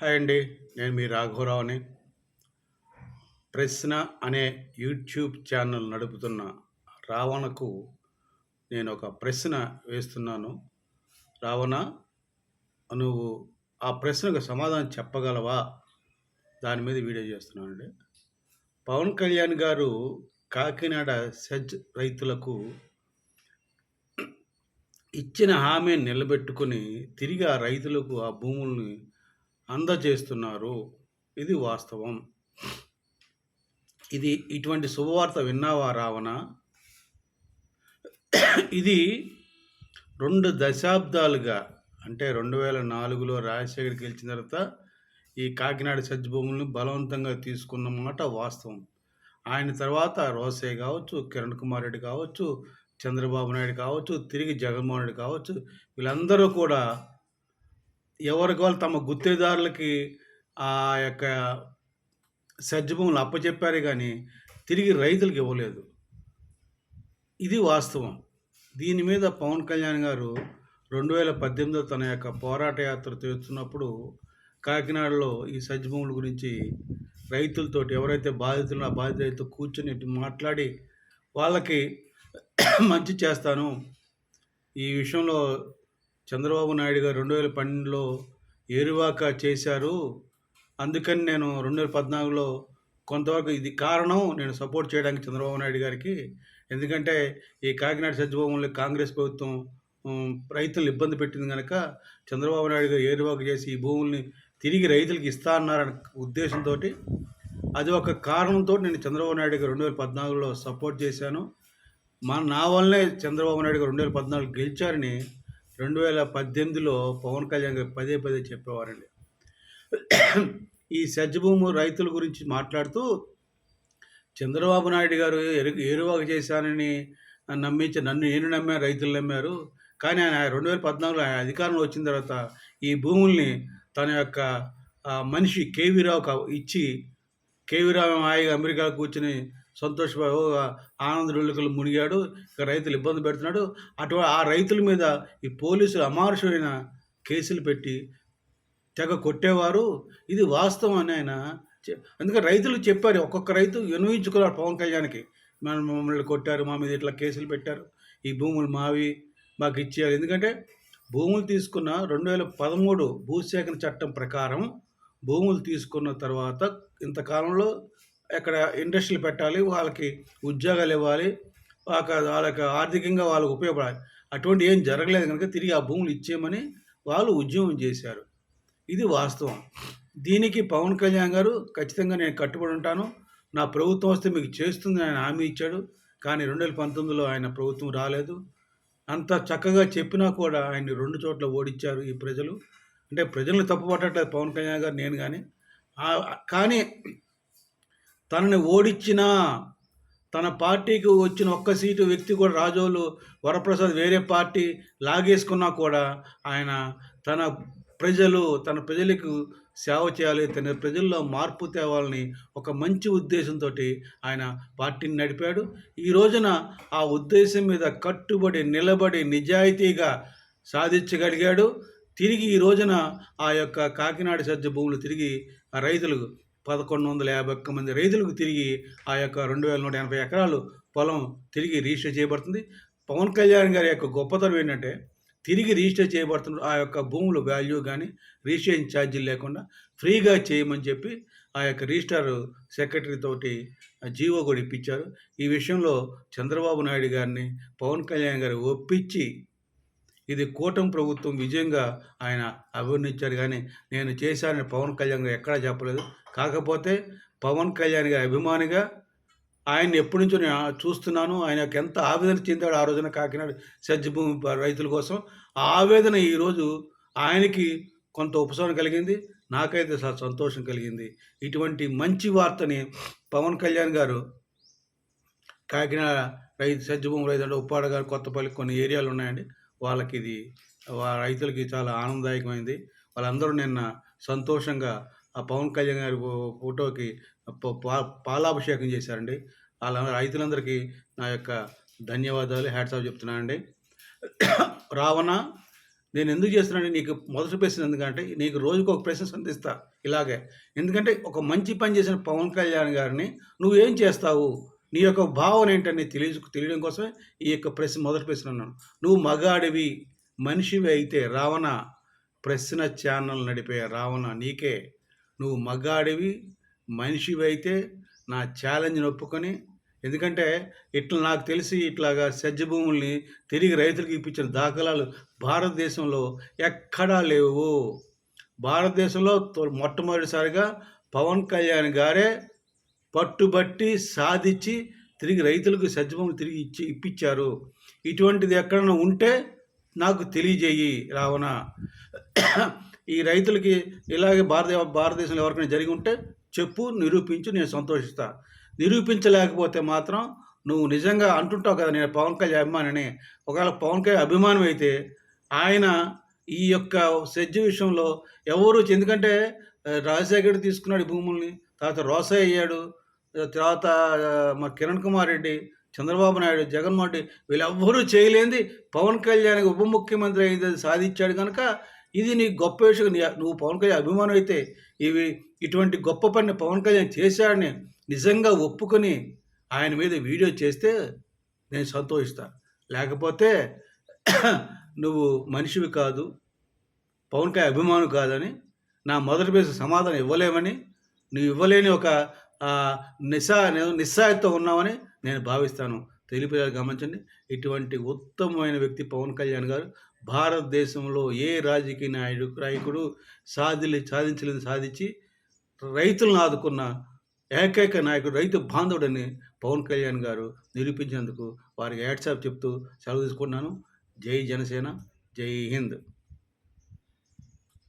Hi అండి నేను మీ రాఘవరావుని. ప్రశ్న అనే యూట్యూబ్ ఛానల్ నడుపుతున్న రావణకు నేను ఒక ప్రశ్న వేస్తున్నాను. రావణ నువ్వు ఆ ప్రశ్నకు సమాధానం చెప్పగలవా? దాని మీద వీడియో చేస్తున్నానండి. పవన్ కళ్యాణ్ గారు కాకినాడ సెజ్ రైతులకు ఇచ్చిన హామీని నిలబెట్టుకుని తిరిగి ఆ రైతులకు ఆ భూముల్ని అందజేస్తున్నారు. ఇది వాస్తవం. ఇది ఇటువంటి శుభవార్త విన్నావా రావణ? ఇది రెండు దశాబ్దాలుగా అంటే రెండు వేల నాలుగులో రాజశేఖర్ గెలిచిన తర్వాత ఈ కాకినాడ సజ్జ భూములను బలవంతంగా తీసుకున్న మాట వాస్తవం. ఆయన తర్వాత రోసే కావచ్చు కిరణ్ కుమార్ రెడ్డి కావచ్చు చంద్రబాబు నాయుడు కావచ్చు తిరిగి జగన్మోహన్ రెడ్డి కావచ్చు వీళ్ళందరూ కూడా ఎవరికి వాళ్ళు తమ గుత్తేదారులకి ఆ యొక్క సజ్జ భూములు అప్పచెప్పారు కానీ తిరిగి రైతులకు ఇవ్వలేదు. ఇది వాస్తవం. దీని మీద పవన్ కళ్యాణ్ గారు రెండు వేల పద్దెనిమిదిలో తన యొక్క పోరాట యాత్ర చేస్తున్నప్పుడు కాకినాడలో ఈ సజ్జ భూముల గురించి రైతులతో ఎవరైతే బాధితులు ఆ బాధిత రైతు కూర్చొని మాట్లాడి వాళ్ళకి మంచి చేస్తాను. ఈ విషయంలో చంద్రబాబు నాయుడు గారు రెండు వేల పన్నెండులో ఏరువాక చేశారు. అందుకని నేను రెండు వేల పద్నాలుగులో కొంతవరకు ఇది కారణం నేను సపోర్ట్ చేయడానికి చంద్రబాబు నాయుడు గారికి. ఎందుకంటే ఈ కాకినాడ సత్యభూములు కాంగ్రెస్ ప్రభుత్వం ఉమ్, రైతులను ఇబ్బంది పెట్టింది కనుక చంద్రబాబు నాయుడు గారు ఏరువాక చేసి ఈ భూముల్ని తిరిగి రైతులకు ఇస్తా అన్నారనే ఉద్దేశంతో అది ఒక కారణంతో నేను చంద్రబాబు నాయుడు గారు రెండు వేల పద్నాలుగులో సపోర్ట్ చేశాను. మా నా వల్లనే చంద్రబాబు నాయుడు గారు రెండు వేల పద్నాలుగు గెలిచారని రెండు వేల పద్దెనిమిదిలో పవన్ కళ్యాణ్ గారు పదే పదే చెప్పేవారండి. ఈ సజ్జభూము రైతుల గురించి మాట్లాడుతూ చంద్రబాబు నాయుడు గారు ఎరు ఏరువాక చేశానని నమ్మించి నన్ను నేను నమ్మాను రైతులు నమ్మారు. కానీ ఆయన రెండు వేల పద్నాలుగులో ఆయన అధికారంలో వచ్చిన తర్వాత ఈ భూముల్ని తన యొక్క మనిషి కేవీరావుకు ఇచ్చి కేవీరావు ఆయన హాయిగా అమెరికా కూర్చుని సంతోషబాబు ఆనంద రుళ్ళకలు మునిగాడు ఇక రైతులు ఇబ్బంది పెడుతున్నాడు. అటు ఆ రైతుల మీద ఈ పోలీసులు అమానుషమైన కేసులు పెట్టి తెగ కొట్టేవారు. ఇది వాస్తవం అని ఆయన అందుకే రైతులు చెప్పారు ఒక్కొక్క రైతు వినవించుకున్నారు పవన్ కళ్యాణ్కి. మన మమ్మల్ని కొట్టారు మా మీద ఇట్లా కేసులు పెట్టారు. ఈ భూములు మావి మాకు ఇచ్చేయాలి. ఎందుకంటే భూములు తీసుకున్న రెండు వేల పదమూడు భూసేకరణ చట్టం ప్రకారం భూములు తీసుకున్న తర్వాత ఇంతకాలంలో ఎక్కడ ఇండస్ట్రీలు పెట్టాలి వాళ్ళకి ఉద్యోగాలు ఇవ్వాలి వాళ్ళకి వాళ్ళకి ఆర్థికంగా వాళ్ళకి ఉపయోగపడాలి. అటువంటి ఏం జరగలేదు కనుక తిరిగి ఆ భూములు ఇచ్చేయమని వాళ్ళు ఉద్యమం చేశారు. ఇది వాస్తవం. దీనికి పవన్ కళ్యాణ్ గారు ఖచ్చితంగా నేను కట్టుబడి ఉంటాను. నా ప్రభుత్వం వస్తే మీకు చేస్తుంది ఆయన హామీ ఇచ్చాడు. కానీ రెండు వేల పంతొమ్మిదిలో ఆయన ప్రభుత్వం రాలేదు. అంత చక్కగా చెప్పినా కూడా ఆయన్ని రెండు చోట్ల ఓడించారు ఈ ప్రజలు. అంటే ప్రజలను తప్పుపట్టట్లేదు పవన్ కళ్యాణ్ గారు నేను కానీ. కానీ తనని ఓడించినా తన పార్టీకి వచ్చిన ఒక్క సీటు వ్యక్తి కూడా రాజోలు వరప్రసాద్ వేరే పార్టీ లాగేసుకున్నా కూడా ఆయన తన ప్రజలు తన ప్రజలకు సేవ చేయాలి తన ప్రజల్లో మార్పు తేవాలని ఒక మంచి ఉద్దేశంతో ఆయన పార్టీని నడిపాడు. ఈ రోజున ఆ ఉద్దేశం మీద కట్టుబడి నిలబడి నిజాయితీగా సాధించగలిగాడు. తిరిగి ఈ రోజున ఆ యొక్క కాకినాడ సజ్జ భూములు తిరిగి ఆ పదకొండు వందల యాభై ఒక్క మంది రైతులకు తిరిగి ఆ యొక్క రెండు వేల నూట ఎనభై ఎకరాలు పొలం తిరిగి రిజిస్టర్ చేయబడుతుంది. పవన్ కళ్యాణ్ గారి యొక్క గొప్పతనం ఏంటంటే తిరిగి రిజిస్టర్ చేయబడుతున్న ఆ యొక్క భూముల వాల్యూ కానీ రిజిస్ట్రేషన్ ఛార్జీలు లేకుండా ఫ్రీగా చేయమని చెప్పి ఆ యొక్క రిజిస్టార్ సెక్రటరీ తోటి జీవో కూడా ఇప్పించారు. ఈ విషయంలో చంద్రబాబు నాయుడు గారిని పవన్ కళ్యాణ్ గారు ఒప్పించి ఇది కూటమి ప్రభుత్వం విజయంగా ఆయన అభివర్ణించారు కానీ నేను చేశానని పవన్ కళ్యాణ్ గారు ఎక్కడా చెప్పలేదు. కాకపోతే పవన్ కళ్యాణ్ గారి అభిమానిగా ఆయన్ని ఎప్పటి నుంచో నేను చూస్తున్నాను. ఆయన యొక్క ఎంత ఆవేదన చెందాడు ఆ రోజున కాకినాడ సజ్జభూమి రైతుల కోసం. ఆ ఆవేదన ఈరోజు ఆయనకి కొంత ఉపశమనం కలిగింది. నాకైతే చాలా సంతోషం కలిగింది. ఇటువంటి మంచి వార్తని పవన్ కళ్యాణ్ గారు కాకినాడ రైతు సజ్జభూమి రైతు అంటే ఉప్పాడ గారు కొత్తపల్లి కొన్ని ఏరియాలు ఉన్నాయండి. వాళ్ళకి ఇది రైతులకి చాలా ఆనందదాయకమైంది. వాళ్ళందరూ నిన్న సంతోషంగా ఆ పవన్ కళ్యాణ్ గారి ఫోటోకి పాలాభిషేకం చేశారండి. వాళ్ళ రైతులందరికీ నా యొక్క ధన్యవాదాలు. హ్యాట్సాప్ చెప్తున్నానండి. రావణ నేను ఎందుకు చేస్తున్నాను నీకు మొదటి ప్రశ్న ఎందుకంటే నీకు రోజుకు ఒక ప్రశ్న సంధిస్తా ఇలాగే. ఎందుకంటే ఒక మంచి పని చేసిన పవన్ కళ్యాణ్ గారిని నువ్వేం చేస్తావు? నీ యొక్క భావన ఏంటని తెలియ తెలియడం కోసమే ఈ యొక్క ప్రశ్న మొదటి ప్రశ్న అన్నాను. నువ్వు మగాడివి మనిషివి అయితే రావణ ప్రశ్న ఛానల్ నడిపే రావణ నీకే. నువ్వు మగాడివి మనిషివి అయితే నా ఛాలెంజ్ని ఒప్పుకొని ఎందుకంటే ఇట్లా నాకు తెలిసి ఇట్లాగా సజ్జ భూముల్ని తిరిగి రైతులకు ఇప్పించిన దాఖలాలు భారతదేశంలో ఎక్కడా లేవు. భారతదేశంలో మొట్టమొదటిసారిగా పవన్ కళ్యాణ్ గారే పట్టుబట్టి సాధించి తిరిగి రైతులకు సజ్జ తిరిగి ఇచ్చి ఇప్పించారు ఇటువంటిది ఎక్కడైనా ఉంటే నాకు తెలియజేయి రావణ. ఈ రైతులకి ఇలాగే భారత భారతదేశంలో ఎవరికైనా జరిగి ఉంటే చెప్పు నిరూపించు నేను సంతోషిస్తా. నిరూపించలేకపోతే మాత్రం నువ్వు నిజంగా అంటుంటావు కదా నేను పవన్ కళ్యాణ్ అభిమానిని. ఒకవేళ పవన్ కళ్యాణ్ అభిమానం అయితే ఆయన ఈ యొక్క సెజ్జు విషయంలో ఎవరు ఎందుకంటే ఆ, రాజశేఖర్ తీసుకున్నాడు భూముల్ని తర్వాత రోసా అయ్యాడు తర్వాత మా కిరణ్ కుమార్ రెడ్డి చంద్రబాబు నాయుడు జగన్మోహన్ రెడ్డి వీళ్ళెవ్వరూ చేయలేంది. పవన్ కళ్యాణ్ ఉప ముఖ్యమంత్రి అయితే సాధించాడు కనుక ఇది నీ గొప్ప విషయం నువ్వు పవన్ కళ్యాణ్ అభిమానం అయితే ఇవి ఇటువంటి గొప్ప పని పవన్ కళ్యాణ్ చేశాడని నిజంగా ఒప్పుకొని ఆయన మీద వీడియో చేస్తే నేను సంతోషిస్తాను. లేకపోతే నువ్వు మనిషివి కాదు పవన్ కళ్యాణ్ అభిమానం కాదని నా మొదటి పేరు సమాధానం ఇవ్వలేమని నువ్వు ఇవ్వలేని ఒక నిస్సా నిస్సాయంతో ఉన్నామని నేను భావిస్తాను. తెలిపేయాలి గమనించండి. ఇటువంటి ఉత్తమమైన వ్యక్తి పవన్ కళ్యాణ్ గారు భారతదేశంలో ఏ రాజకీయ నాయుడు నాయకుడు సాధిలి సాధించలేదు సాధించి రైతులను ఆదుకున్న ఏకైక నాయకుడు రైతు బాంధవుడని పవన్ కళ్యాణ్ గారు నిరూపించినందుకు వారికి యాడ్సాప్ చెప్తూ సెలవు తీసుకున్నాను జై జనసేన జై హింద్.